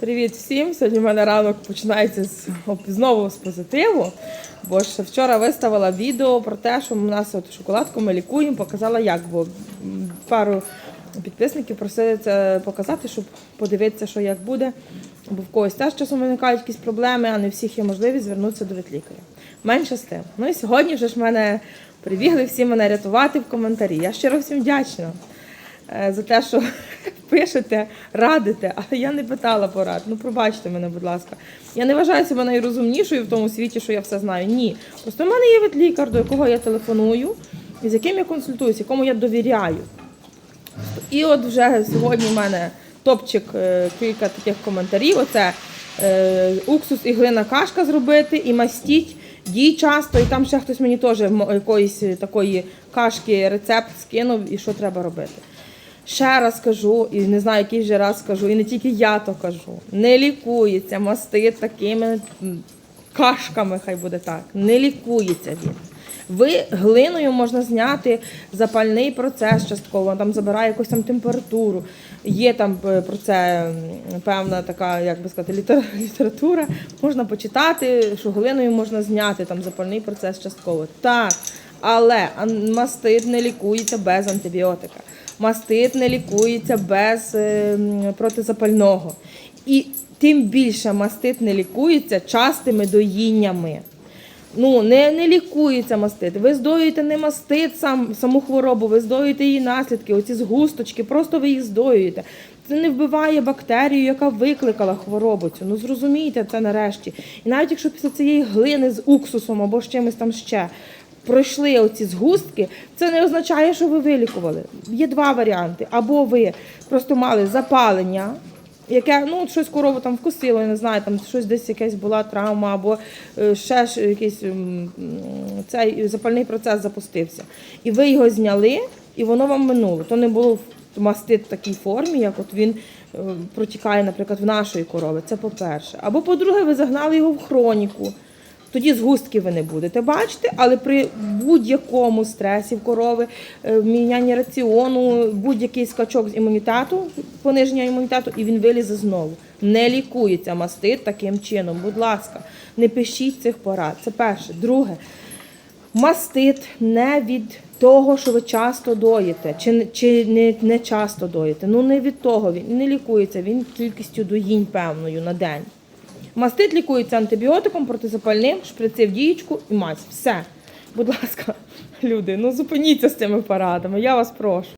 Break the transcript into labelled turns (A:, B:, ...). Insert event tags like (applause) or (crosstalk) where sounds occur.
A: Привіт всім! Сьогодні в мене ранок починається з знову з позитиву. Бо ж вчора виставила відео про те, що у нас от шоколадку ми лікуємо, показала як, бо пару підписників просили це показати, щоб подивитися, що як буде. Бо в когось теж часом виникають якісь проблеми, а не всіх є можливість звернутися до ветлікаря. Менше з тим. Ну і сьогодні вже ж мене прибігли всі мене рятувати в коментарі. Я щиро всім вдячна за те, що (laughs) пишете, радите, але я не питала порад. Ну, пробачте мене, будь ласка. Я не вважаю себе найрозумнішою в тому світі, що я все знаю. Ні. Просто в мене є ветлікар, до якого я телефоную, з яким я консультуюся, якому я довіряю. І от вже сьогодні в мене топчик е, кілька таких коментарів. Оце е, уксус і глина кашка зробити, і мастіть. Дій часто, і там ще хтось мені теж якоїсь такої кашки рецепт скинув, і що треба робити. Ще раз кажу, і не знаю, який вже раз кажу, і не тільки я то кажу. Не лікується мастит такими кашками, хай буде так. Не лікується він. Ви глиною можна зняти запальний процес частково, там забирає якусь там температуру. Є там е, про це певна така, як би сказати, літер- (laughs) література. Можна почитати, що глиною можна зняти там запальний процес частково. Так, але мастит не лікується без антибіотика. Мастит не лікується без е, протизапального. І тим більше мастит не лікується частими доїннями. Ну, не, не лікується мастит. Ви здоюєте не мастит сам, саму хворобу, ви здоюєте її наслідки, оці згусточки, просто ви їх здоюєте. Це не вбиває бактерію, яка викликала хворобу цю. Ну зрозумійте це нарешті. І навіть якщо після цієї глини з уксусом або з чимось там ще пройшли оці згустки, це не означає, що ви вилікували. Є два варіанти. Або ви просто мали запалення, яке ну щось корову там вкусило, я не знаю, там щось десь якась була травма, або е, ще ж якийсь цей запальний процес запустився. І ви його зняли, і воно вам минуло. То не було мастит в такій формі, як от він е, протікає, наприклад, в нашої корови. Це по-перше. Або по-друге, ви загнали його в хроніку. Тоді згустки ви не будете бачити, але при будь-якому стресі в корови, е, мінянні раціону, будь-який скачок з імунітету, пониження імунітету, і він вилізе знову. Не лікується мастит таким чином. Будь ласка, не пишіть цих порад. Це перше. Друге, мастит не від того, що ви часто доїте, чи, чи не, не часто доїте. Ну не від того він не лікується, він кількістю доїнь певною на день. Мастит лікується антибіотиком, протизапальним, шприци в дієчку і мазь. Все. Будь ласка, (laughs) люди, ну зупиніться з цими парадами, я вас прошу.